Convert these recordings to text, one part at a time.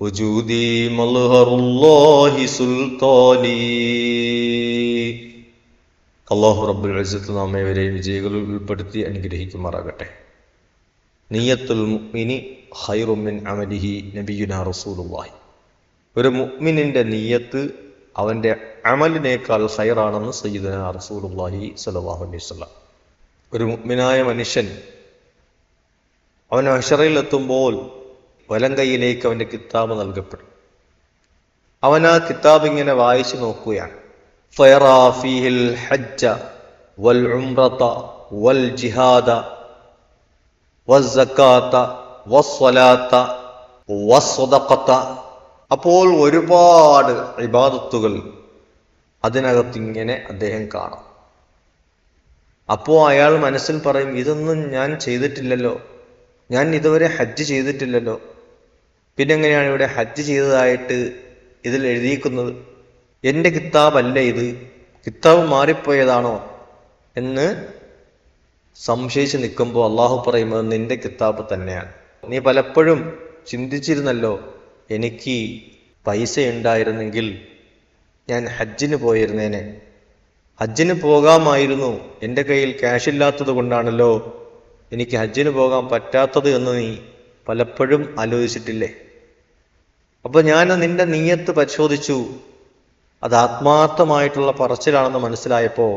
وجودي مظهر الله സുൽത്താനി അള്ളാഹു റബ്ബുൽ ഇസ്സത്ത് നാം ഇവരെ വിജയികളിൽ ഉൾപ്പെടുത്തി അനുഗ്രഹിക്കുമാറാകട്ടെ നീയത്തുൽ മുഅ്മിനി ഖൈറുമിൻ അമലിഹി നബിയുന റസൂലുള്ളാഹി ഒരു മുഅ്മിനിന്റെ നീയത്ത് അവന്റെ അമലിനേക്കാൾ ഖൈറാണെന്ന് സയ്യിദുന റസൂലുള്ളാഹി സ്വല്ലല്ലാഹു അലൈഹി വസല്ലം ഒരു മുഅ്മിനായ മനുഷ്യൻ അവൻ അഷറയിലെത്തുമ്പോൾ വലം കൈയിലേക്ക് അവന്റെ കിതാബ് നൽകപ്പെടും. അവൻ ആ കിതാബ് ഇങ്ങനെ വായിച്ചു നോക്കുകയാണ്. ഹജ്ജ വൽ ഉംറത വൽ ജിഹാദ അപ്പോൾ ഒരുപാട് ഇബാദത്തുകൾ അതിനകത്ത് ഇങ്ങനെ അദ്ദേഹം കാണാം. അപ്പോൾ അയാൾ മനസ്സിൽ പറയും ഇതൊന്നും ഞാൻ ചെയ്തിട്ടില്ലല്ലോ. ഞാൻ ഇതുവരെ ഹജ്ജ് ചെയ്തിട്ടില്ലല്ലോ. പിന്നെ എങ്ങനെയാണ് ഇവിടെ ഹജ്ജ് ചെയ്തതായിട്ട് ഇതിൽ എഴുതിയിരിക്കുന്നത്? എന്റെ കിതാബല്ല ഇത്. കിതാബ് മാറിപ്പോയതാണോ? എന്ന് സംശയിച്ച് നിൽക്കുമ്പോൾ അള്ളാഹു പറയുന്നത് നിന്റെ കിതാബ് തന്നെയാണ്. നീ പലപ്പോഴും ചിന്തിച്ചിരുന്നല്ലോ എനിക്ക് പൈസ ഉണ്ടായിരുന്നെങ്കിൽ ഞാൻ ഹജ്ജിന് പോയിരുന്നേനെ. ഹജ്ജിന് പോകാമായിരുന്നു. എന്റെ കയ്യിൽ ക്യാഷ് ഇല്ലാത്തത് കൊണ്ടാണല്ലോ എനിക്ക് ഹജ്ജിന് പോകാൻ പറ്റാത്തത് എന്ന് നീ പലപ്പോഴും ആലോചിച്ചിട്ടില്ലേ? അപ്പൊ ഞാൻ നിന്റെ നീയത്ത് പരിശോധിച്ചു. അത് ആത്മാർത്ഥമായിട്ടുള്ള പറച്ചിലാണെന്ന് മനസ്സിലായപ്പോ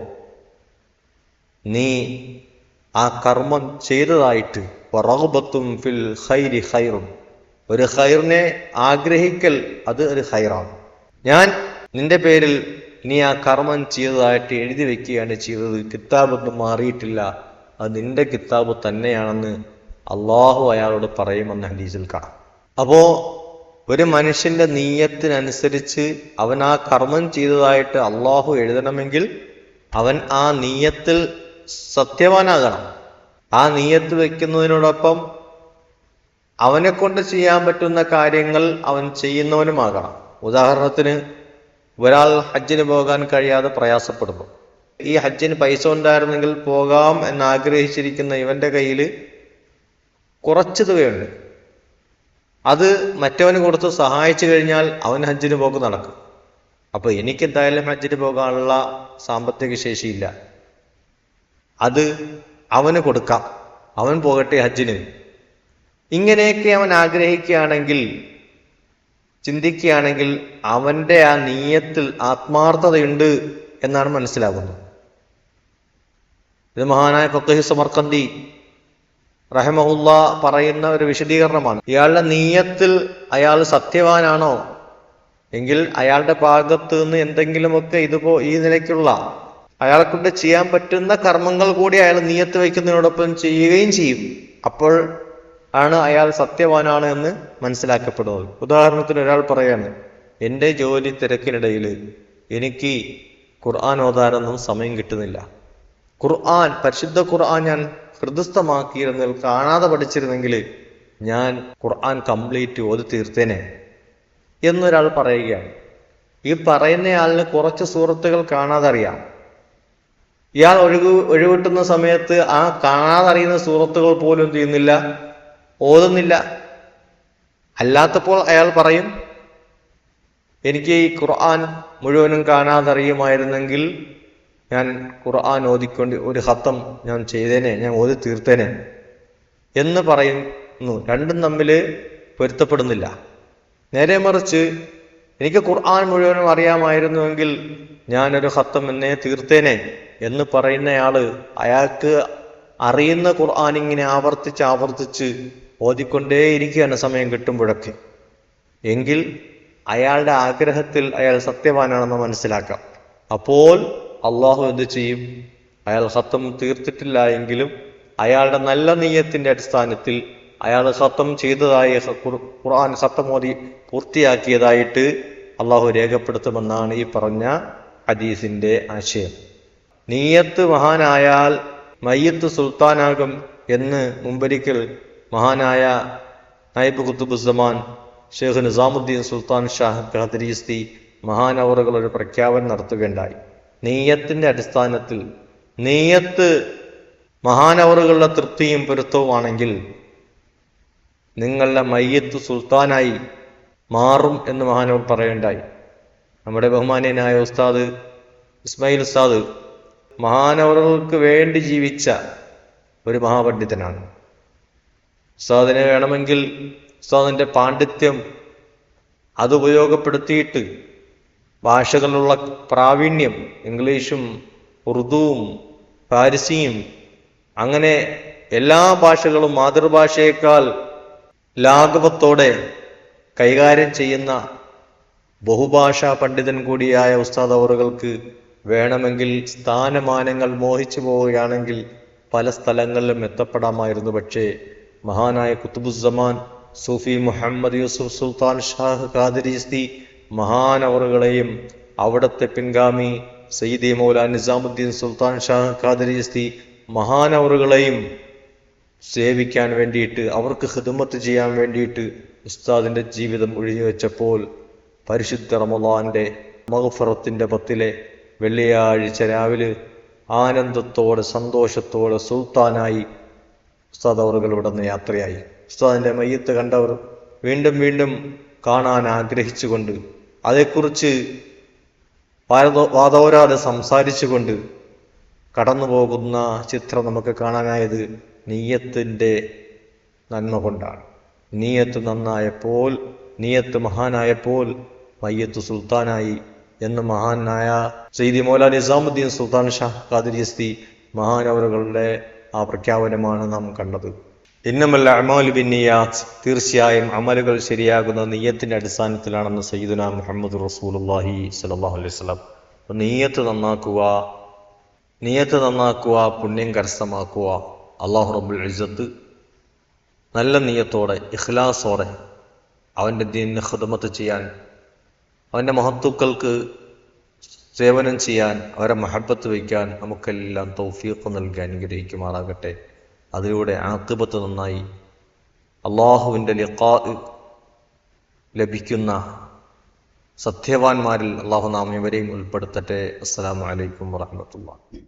നീ ആ കർമ്മം ചെയ്തതായിട്ട് റഹബത്തും ഫിൽ ഹൈരി ഹൈറും ഒരു ഹൈറിനെ ആഗ്രഹിക്കൽ അത് ഒരു ഹൈറാണ് ഞാൻ നിന്റെ പേരിൽ നീ ആ കർമ്മം ചെയ്തതായിട്ട് എഴുതി വെക്കുകയാണ് ചെയ്തത്. കിതാബൊന്നും മാറിയിട്ടില്ല. അത് നിന്റെ കിതാബ് തന്നെയാണെന്ന് അള്ളാഹു അയാളോട് പറയുമെന്ന് ഹദീസിൽ കാണാം. അപ്പോ ഒരു മനുഷ്യന്റെ നീയത്തിനനുസരിച്ച് അവൻ ആ കർമ്മം ചെയ്തതായിട്ട് അള്ളാഹു എഴുതണമെങ്കിൽ അവൻ ആ നീയത്തിൽ സത്യവാനാകണം. ആ നീയത്ത് വെക്കുന്നതിനോടൊപ്പം അവനെ കൊണ്ട് ചെയ്യാൻ പറ്റുന്ന കാര്യങ്ങൾ അവൻ ചെയ്യുന്നവനുമാകണം. ഉദാഹരണത്തിന് ഒരാൾ ഹജ്ജിന് പോകാൻ കഴിയാതെ പ്രയാസപ്പെടുന്നു. ഈ ഹജ്ജിന് പൈസ ഉണ്ടായിരുന്നെങ്കിൽ പോകാം എന്ന് ആഗ്രഹിച്ചിരിക്കുന്ന ഇവന്റെ കയ്യിൽ കുറച്ച് തുകയുണ്ട് അത് മറ്റവന് കൊടുത്ത് സഹായിച്ചു കഴിഞ്ഞാൽ അവൻ ഹജ്ജിന് പോക്ക് നടക്കും. അപ്പൊ എനിക്ക് എന്തായാലും ഹജ്ജിന് പോകാനുള്ള സാമ്പത്തിക ശേഷിയില്ല. അത് അവന് കൊടുക്കാം. അവൻ പോകട്ടെ ഹജ്ജിന്. ഇങ്ങനെയൊക്കെ അവൻ ആഗ്രഹിക്കുകയാണെങ്കിൽ ചിന്തിക്കുകയാണെങ്കിൽ അവന്റെ ആ നീയത്തിൽ ആത്മാർത്ഥതയുണ്ട് എന്നാണ് മനസ്സിലാകുന്നത് ഇത് മഹാനായ ഫക്കഹി സമർക്കന്തി റഹമഹുല്ല പറയുന്ന ഒരു വിശദീകരണമാണ്. ഇയാളുടെ നീയത്തിൽ അയാൾ സത്യവാനാണോ? എങ്കിൽ അയാളുടെ ഭാഗത്ത് നിന്ന് എന്തെങ്കിലുമൊക്കെ ഇതുപോ ഈ നിലയ്ക്കുള്ള അയാളെ കൊണ്ട് ചെയ്യാൻ പറ്റുന്ന കർമ്മങ്ങൾ കൂടി അയാൾ നീയത്ത് വയ്ക്കുന്നതിനോടൊപ്പം ചെയ്യുകയും ചെയ്യും. അപ്പോൾ ആണ് അയാൾ സത്യവാനാണ് എന്ന് മനസ്സിലാക്കപ്പെടുന്നത്. ഉദാഹരണത്തിന് ഒരാൾ പറയാണ് എന്റെ ജോലി തിരക്കിനിടയിൽ എനിക്ക് ഖുർആൻ ഓതാനൊന്നും സമയം കിട്ടുന്നില്ല. ഖുർആൻ പരിശുദ്ധ ഖുർആൻ ഞാൻ ഹൃദയസ്ഥമാക്കിയിരുന്നെങ്കിൽ കാണാതെ പഠിച്ചിരുന്നെങ്കിൽ ഞാൻ ഖുർആൻ കംപ്ലീറ്റ് ഓതി തീർത്തേനെ എന്നൊരാൾ പറയുകയാണ്. ഈ പറയുന്നയാളിന് കുറച്ച് സുഹൃത്തുക്കൾ കാണാതെ അറിയാം ഇയാൾ ഒഴുകു ഒഴിവിട്ടുന്ന സമയത്ത് ആ കാണാതെ അറിയുന്ന സുഹൃത്തുക്കൾ പോലും ചെയ്യുന്നില്ല ഓതുന്നില്ല. അല്ലാത്തപ്പോൾ അയാൾ പറയും എനിക്ക് ഈ ഖുർആൻ മുഴുവനും കാണാതറിയുമായിരുന്നെങ്കിൽ ഞാൻ ഖുർആൻ ഓതിക്കൊണ്ട് ഒരു ഹത്തം ഞാൻ ചെയ്തേനെ ഞാൻ ഓതി തീർത്തേനെ എന്ന് പറയുന്നു. രണ്ടും തമ്മിൽ പൊരുത്തപ്പെടുന്നില്ല. നേരെ മറിച്ച് എനിക്ക് ഖുർആൻ മുഴുവനും അറിയാമായിരുന്നുവെങ്കിൽ ഞാനൊരു ഹത്തം എന്നേ തീർത്തേനെ എന്ന് പറയുന്നയാൾ അയാൾക്ക് അറിയുന്ന ഖുർആൻ ഇങ്ങനെ ആവർത്തിച്ച് ആവർത്തിച്ച് ഓതിക്കൊണ്ടേയിരിക്കുകയാണ് സമയം കിട്ടുമ്പോഴൊക്കെ. എങ്കിൽ അയാളുടെ ആഗ്രഹത്തിൽ അയാൾ സത്യവാനാണെന്ന് മനസ്സിലാക്കാം. അപ്പോൾ അള്ളാഹു എന്ത് ചെയ്യും? അയാൾ ഹത്തം തീർത്തിട്ടില്ല എങ്കിലും അയാളുടെ നല്ല നീയത്തിന്റെ അടിസ്ഥാനത്തിൽ അയാൾ ഹത്തം ചെയ്തതായി ഖുർആൻ ഹത്തം പൂർത്തിയാക്കിയതായിട്ട് അള്ളാഹു രേഖപ്പെടുത്തുമെന്നാണ് ഈ പറഞ്ഞ ഹദീസിന്റെ ആശയം. നീയത്ത് മഹാനായാൽ മയ്യത്ത് സുൽത്താനാകും എന്ന് മുമ്പൊരിക്കൽ മഹാനായ നൈബ് കുത്തുബുസമാൻ ഷെയ്ഖ് നിസാമുദ്ദീൻ സുൽത്താൻ ഷാഹ് ഖദരീസ്തി മഹാനവറുകൾ ഒരു പ്രഖ്യാപനം നടത്തുകയുണ്ടായി. നീയത്തിന്റെ അടിസ്ഥാനത്തിൽ നെയ്യത്ത് മഹാനവറുകളുടെ തൃപ്തിയും പൊരുത്തവുമാണെങ്കിൽ നിങ്ങളുടെ മയ്യത്ത് സുൽത്താനായി മാറും എന്ന് മഹാനവർ പറയുണ്ടായി നമ്മുടെ ബഹുമാനീയനായ ഉസ്താദ് ഇസ്മായിൽ ഉസ്താദ് മഹാനവറുകൾക്ക് വേണ്ടി ജീവിച്ച ഒരു മഹാപണ്ഡിതനാണ്. ഉസ്താദിനെ വേണമെങ്കിൽ ഉസ്താദിന്റെ പാണ്ഡിത്യം അത് ഉപയോഗപ്പെടുത്തിയിട്ട് ഭാഷകളിലുള്ള പ്രാവീണ്യം ഇംഗ്ലീഷും ഉറുദുവും പാരിസിയും അങ്ങനെ എല്ലാ ഭാഷകളും മാതൃഭാഷയേക്കാൾ ലാഘവത്തോടെ കൈകാര്യം ചെയ്യുന്ന ബഹുഭാഷാ പണ്ഡിതൻ കൂടിയായ ഉസ്താദ് വേണമെങ്കിൽ സ്ഥാനമാനങ്ങൾ മോഹിച്ചു പോവുകയാണെങ്കിൽ പല സ്ഥലങ്ങളിലും എത്തപ്പെടാമായിരുന്നു. പക്ഷേ മഹാനായ കുത്തുബുസമാൻ സൂഫി മുഹമ്മദ് യൂസുഫ് സുൽത്താൻ ഷാഹ് ഖാദിരിസ്തി മഹാനവറുകളെയും അവിടത്തെ പിൻഗാമി സയ്യിദി മൗല നിസാമുദ്ദീൻ സുൽത്താൻ ഷാ ഖാദരിസ്തി മഹാനവറുകളെയും സേവിക്കാൻ വേണ്ടിയിട്ട് അവർക്ക് ഹിദമത്ത് ചെയ്യാൻ വേണ്ടിയിട്ട് ഉസ്താദിന്റെ ജീവിതം ഒഴിഞ്ഞുവെച്ചപ്പോൾ പരിശുദ്ധ റമദാന്റെ മഹഫറത്തിന്റെ പത്തിലെ വെള്ളിയാഴ്ച രാവിലെ ആനന്ദത്തോടെ സന്തോഷത്തോടെ സുൽത്താനായി ഉസ്താദ് അവറുകൾ ഇവിടെ നിന്ന് യാത്രയായി. ഉസ്താദിന്റെ മയ്യത്ത് കണ്ടവർ വീണ്ടും വീണ്ടും കാണാൻ ആഗ്രഹിച്ചുകൊണ്ട് അതേക്കുറിച്ച് വാദോരാതെ സംസാരിച്ചുകൊണ്ട് കടന്നു പോകുന്ന ചിത്രം നമുക്ക് കാണാനായത് നീയത്തിന്റെ നന്മ കൊണ്ടാണ്. നീയത്ത് നന്നായപ്പോൾ നീയത്ത് മഹാനായപ്പോൾ മയ്യത്ത് സുൽത്താനായി എന്ന് മഹാനായ സൈദി മൗല നിസാമുദ്ദീൻ സുൽത്താൻ ഷാഹ് ഖാദിരിസ്തി മഹാനവറുകളുടെ ആ പ്രഖ്യാപനമാണ് നാം കണ്ടത്. ഇന്നമല്ല അമാലു ബിന്നിയാത്ത്. തീർച്ചയായും അമലുകൾ ശരിയാകുന്ന നീയത്തിന്റെ അടിസ്ഥാനത്തിലാണെന്ന് സയ്യിദുന മുഹമ്മദ് റസൂലുള്ളാഹി സ്വല്ലല്ലാഹു അലൈഹി വസല്ലം. അപ്പം നീയത്ത് നന്നാക്കുക നീയത്ത് നന്നാക്കുക പുണ്യം കരസ്ഥമാക്കുക അള്ളാഹു റബുൽ ഇസത്ത് നല്ല നീയത്തോടെ ഇഖ്ലാസോടെ അവന്റെ ദീനിന് ഹൃദമത്ത് ചെയ്യാൻ അവന്റെ മഹത്തുക്കൾക്ക് സേവനം ചെയ്യാൻ അവരെ മഹബത്ത് വയ്ക്കാൻ നമുക്കെല്ലാം തൗഫീഖ് നൽകി അനുഗ്രഹിക്കുമാറാകട്ടെ. അതിലൂടെ അണക്കുപത്ത് നന്നായി അള്ളാഹുവിന്റെ ലിഖാ ലഭിക്കുന്ന സത്യവാന്മാരിൽ അള്ളാഹു നാം ഇവരെയും ഉൾപ്പെടുത്തട്ടെ. അസ്സാം വലൈക്കും വറഹ്മത്തുള്ളാഹി.